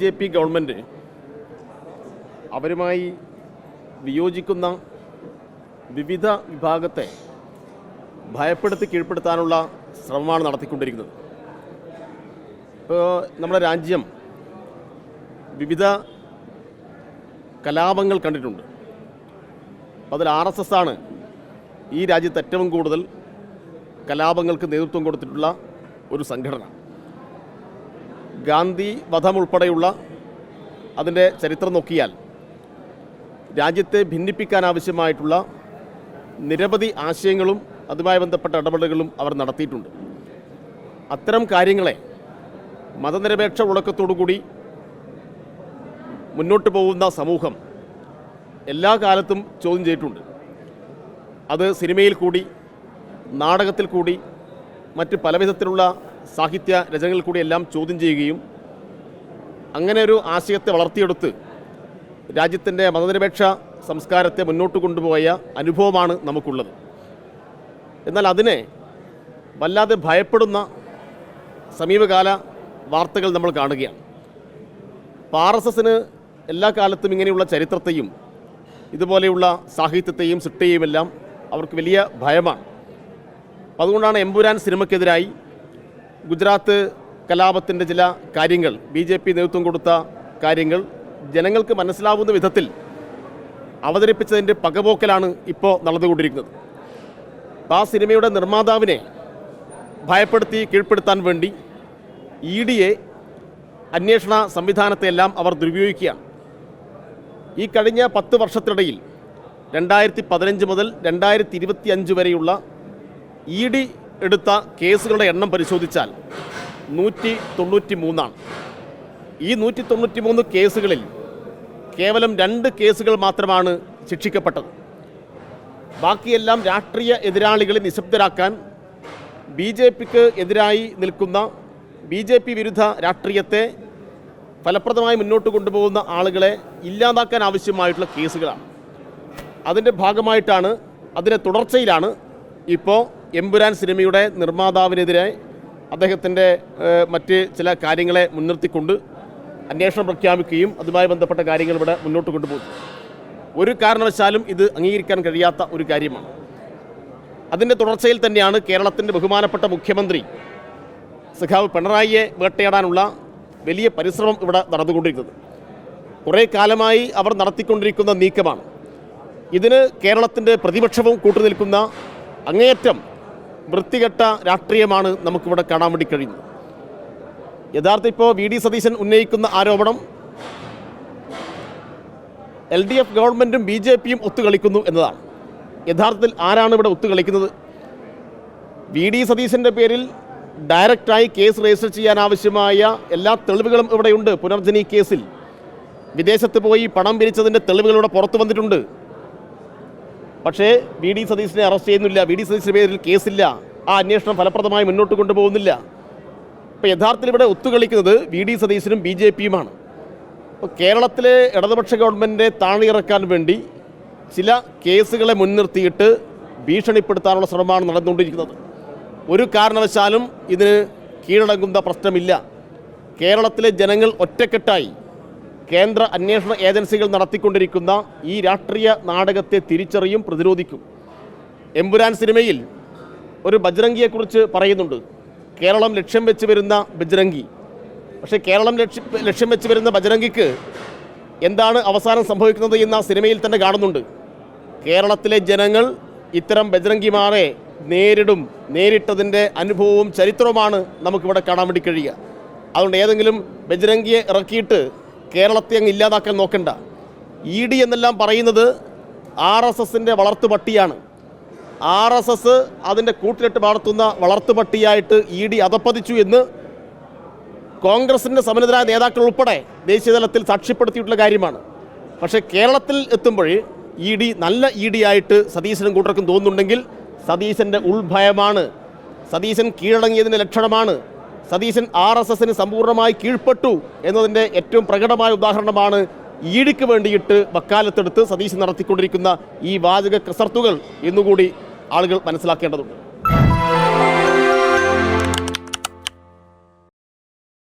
J P government അവരുമായി വിയോജിക്കുന്ന വിവിധ വിഭാഗത്തെ ഭയപ്പെടുത്തി കീഴ്പ്പെടുത്താനുള്ള ശ്രമമാണ് നടത്തിക്കൊണ്ടിരിക്കുന്നത്. ഇപ്പോൾ നമ്മുടെ രാജ്യം വിവിധ കലാപങ്ങൾ കണ്ടിട്ടുണ്ട്. അതിൽ ആർ എസ് എസ് ആണ് ഈ രാജ്യത്ത് ഏറ്റവും കൂടുതൽ കലാപങ്ങൾക്ക് നേതൃത്വം കൊടുത്തിട്ടുള്ള ഒരു സംഘടന. ഗാന്ധി വധം ഉൾപ്പെടെയുള്ള അതിന്റെ ചരിത്രം നോക്കിയാൽ രാജ്യത്തെ ഭിന്നിപ്പിക്കാൻ ആവശ്യമായിട്ടുള്ള നിരവധി ആശയങ്ങളും അതുമായി ബന്ധപ്പെട്ട ഇടപെടലുകളും അവർ നടത്തിയിട്ടുണ്ട്. അത്തരം കാര്യങ്ങളെ മതനിരപേക്ഷ ഉടക്കത്തോടുകൂടി മുന്നോട്ട് പോകുന്ന സമൂഹം എല്ലാ കാലത്തും ചോദ്യം ചെയ്തിട്ടുണ്ട്. അത് സിനിമയിൽ കൂടി നാടകത്തിൽ കൂടി മറ്റ് പല വിധത്തിലുള്ള സാഹിത്യ രചനകളിൽ കൂടി എല്ലാം ചോദ്യം ചെയ്യുകയും അങ്ങനെ ഒരു ആശയത്തെ വളർത്തിയെടുത്ത് രാജ്യത്തിന്റെ മതനിരപേക്ഷ സംസ്കാരത്തെ മുന്നോട്ട് കൊണ്ടുപോയ അനുഭവമാണ് നമുക്കുള്ളത്. എന്നാൽ അതിനെ വല്ലാതെ ഭയപ്പെടുന്ന സമീപകാല വാർത്തകൾ നമ്മൾ കാണുകയാണ്. അപ്പോൾ ആർ എസ് എസിന് എല്ലാ കാലത്തും ഇങ്ങനെയുള്ള ചരിത്രത്തെയും ഇതുപോലെയുള്ള സാഹിത്യത്തെയും സൃഷ്ടിയെയും എല്ലാം അവർക്ക് വലിയ ഭയമാണ്. അതുകൊണ്ടാണ് എമ്പുരാൻ സിനിമയ്ക്കെതിരായി ഗുജറാത്ത് കലാപത്തിന്റെ ചില കാര്യങ്ങൾ ബി ജെ പി നേതൃത്വം കൊടുത്ത കാര്യങ്ങൾ ജനങ്ങൾക്ക് മനസ്സിലാവുന്ന വിധത്തിൽ അവതരിപ്പിച്ചതിന്റെ പകപോക്കലാണ് ഇപ്പോൾ നടന്നുകൊണ്ടിരിക്കുന്നത്. ആ സിനിമയുടെ നിർമ്മാതാവിനെ ഭയപ്പെടുത്തി കീഴ്പ്പെടുത്താൻ വേണ്ടി ഇ ഡിയെ അന്വേഷണ സംവിധാനത്തെയെല്ലാം അവർ ദുരുപയോഗിക്കുകയാണ്. ഈ കഴിഞ്ഞ പത്ത് വർഷത്തിനിടയിൽ രണ്ടായിരത്തി പതിനഞ്ച് മുതൽ രണ്ടായിരത്തി ഇരുപത്തി അഞ്ച് വരെയുള്ള ഇ ഡി എടുത്ത കേസുകളുടെ എണ്ണം പരിശോധിച്ചാൽ നൂറ്റി തൊണ്ണൂറ്റി മൂന്നാണ് ഈ നൂറ്റി തൊണ്ണൂറ്റി മൂന്ന് കേസുകളിൽ കേവലം രണ്ട് കേസുകൾ മാത്രമാണ് ശിക്ഷിക്കപ്പെട്ടത്. ബാക്കിയെല്ലാം രാഷ്ട്രീയ എതിരാളികളെ നിശബ്ദരാക്കാൻ ബി ജെ പിക്ക് എതിരായി നിൽക്കുന്ന ബി ജെ പി വിരുദ്ധ രാഷ്ട്രീയത്തെ ഫലപ്രദമായി മുന്നോട്ട് കൊണ്ടുപോകുന്ന ആളുകളെ ഇല്ലാതാക്കാൻ ആവശ്യമായിട്ടുള്ള കേസുകളാണ്. അതിന്റെ ഭാഗമായിട്ടാണ് അതിന്റെ തുടർച്ചയിലാണ് ഇപ്പോൾ എമ്പുരാൻ സിനിമയുടെ നിർമ്മാതാവിനെതിരെ അദ്ദേഹത്തിന്റെ മറ്റ് ചില കാര്യങ്ങളെ മുൻനിർത്തിക്കൊണ്ട് അന്വേഷണം പ്രഖ്യാപിക്കുകയും അതുമായി ബന്ധപ്പെട്ട കാര്യങ്ങൾ ഇവിടെ മുന്നോട്ട് കൊണ്ടുപോകും. ഒരു കാരണവശാലും ഇത് അംഗീകരിക്കാൻ കഴിയാത്ത ഒരു കാര്യമാണ്. അതിന്റെ തുടർച്ചയിൽ തന്നെയാണ് കേരളത്തിന്റെ ബഹുമാനപ്പെട്ട മുഖ്യമന്ത്രി സഖാവ് പിണറായിയെ വേട്ടയാടാനുള്ള വലിയ പരിശ്രമം ഇവിടെ നടന്നുകൊണ്ടിരിക്കുന്നത്. കുറേ കാലമായി അവർ നടത്തിക്കൊണ്ടിരിക്കുന്ന നീക്കമാണ്. ഇതിന് കേരളത്തിന്റെ പ്രതിപക്ഷവും കൂട്ടുനിൽക്കുന്ന അങ്ങേയറ്റം വൃത്തികെട്ട രാഷ്ട്രീയമാണ് നമുക്കിവിടെ കാണാൻ വേണ്ടി കഴിയുന്നത്. യഥാർത്ഥ ഇപ്പോൾ വി ഡി സതീശൻ ഉന്നയിക്കുന്ന ആരോപണം എൽ ഡി എഫ് ഗവൺമെന്റും ബി ജെ പിയും ഒത്തുകളിക്കുന്നു എന്നതാണ്. യഥാർത്ഥത്തിൽ ആരാണ് ഇവിടെ ഒത്തുകളിക്കുന്നത്? വി ഡി സതീശന്റെ പേരിൽ ഡയറക്റ്റായി കേസ് രജിസ്റ്റർ ചെയ്യാൻ ആവശ്യമായ എല്ലാ തെളിവുകളും ഇവിടെയുണ്ട്. പുനർജനി കേസിൽ വിദേശത്ത് പോയി പണം പിരിച്ചതിന്റെ തെളിവുകൾ ഇവിടെ പുറത്തു വന്നിട്ടുണ്ട്. പക്ഷേ വി ഡി സതീശിനെ അറസ്റ്റ് ചെയ്യുന്നില്ല. വി ഡി സതീശിന്റെ പേരിൽ കേസില്ല. ആ അന്വേഷണം ഫലപ്രദമായി മുന്നോട്ട് കൊണ്ടുപോകുന്നില്ല. ഇപ്പോൾ യഥാർത്ഥത്തിൽ ഇവിടെ ഒത്തുകളിക്കുന്നത് വി ഡി സതീശനും ബി ജെ പിയുമാണ്. ഇപ്പോൾ കേരളത്തിലെ ഇടതുപക്ഷ ഗവൺമെന്റിനെ താണിയിറക്കാൻ വേണ്ടി ചില കേസുകളെ മുൻനിർത്തിയിട്ട് ഭീഷണിപ്പെടുത്താനുള്ള ശ്രമമാണ് നടന്നുകൊണ്ടിരിക്കുന്നത്. ഒരു കാരണവശാലും ഇതിന് കീഴടങ്ങുന്ന പ്രശ്നമില്ല. കേരളത്തിലെ ജനങ്ങൾ ഒറ്റക്കെട്ടായി. കേന്ദ്ര അന്വേഷണ ഏജൻസികൾ നടത്തിക്കൊണ്ടിരിക്കുന്ന ഈ രാഷ്ട്രീയ നാടകത്തെ തിരിച്ചറിയും പ്രതിരോധിക്കും. എമ്പുരാൻ സിനിമയിൽ ഒരു ബജ്രംഗിയെക്കുറിച്ച് പറയുന്നുണ്ട്. കേരളം ലക്ഷ്യം വെച്ച് വരുന്ന ബജ്രംഗി. പക്ഷേ കേരളം ലക്ഷ്യം ലക്ഷ്യം വെച്ച് വരുന്ന ബജ്രംഗിക്ക് എന്താണ് അവസാനം സംഭവിക്കുന്നത് എന്ന് ആ സിനിമയിൽ തന്നെ കാണുന്നുണ്ട്. കേരളത്തിലെ ജനങ്ങൾ ഇത്തരം ബജ്രംഗിമാരെ നേരിടും നേരിട്ടതിന്റെ അനുഭവവും ചരിത്രവുമാണ് നമുക്കിവിടെ കാണാൻ വേണ്ടി കഴിയുക. അതുകൊണ്ട് ഏതെങ്കിലും ബജ്രംഗിയെ ഇറക്കിയിട്ട് കേരളത്തെ അങ്ങ് ഇല്ലാതാക്കാൻ നോക്കണ്ട. ഇ ഡി എന്നെല്ലാം പറയുന്നത് ആർ എസ് എസിന്റെ വളർത്തുപട്ടിയാണ്. ആർ എസ് എസ് അതിന്റെ കൂട്ടിലിട്ട് വളർത്തുന്ന വളർത്തുപട്ടിയായിട്ട് ഇ ഡി അതപ്പതിച്ചു എന്ന് കോൺഗ്രസിന്റെ സമനിതരായ നേതാക്കൾ ഉൾപ്പെടെ ദേശീയതലത്തിൽ സാക്ഷ്യപ്പെടുത്തിയിട്ടുള്ള കാര്യമാണ്. പക്ഷേ കേരളത്തിൽ എത്തുമ്പോൾ ഇ ഡി നല്ല ഇ ഡി ആയിട്ട് സതീശനും കൂട്ടർക്കും തോന്നുന്നുണ്ടെങ്കിൽ സതീശന്റെ ഉൾഭയമാണ്. സതീശൻ കീഴടങ്ങിയതിന്റെ ലക്ഷണമാണ്. സതീശൻ ആർ എസ് എസിന് സമ്പൂർണമായി കീഴ്പ്പെട്ടു എന്നതിന്റെ ഏറ്റവും പ്രകടമായ ഉദാഹരണമാണ് ഈടിക്ക് വേണ്ടിയിട്ട് വക്കാലത്തെടുത്ത് സതീശൻ നടത്തിക്കൊണ്ടിരിക്കുന്ന ഈ വാചക കസർത്തുകൾ എന്നുകൂടി ആളുകൾ മനസ്സിലാക്കേണ്ടതുണ്ട്.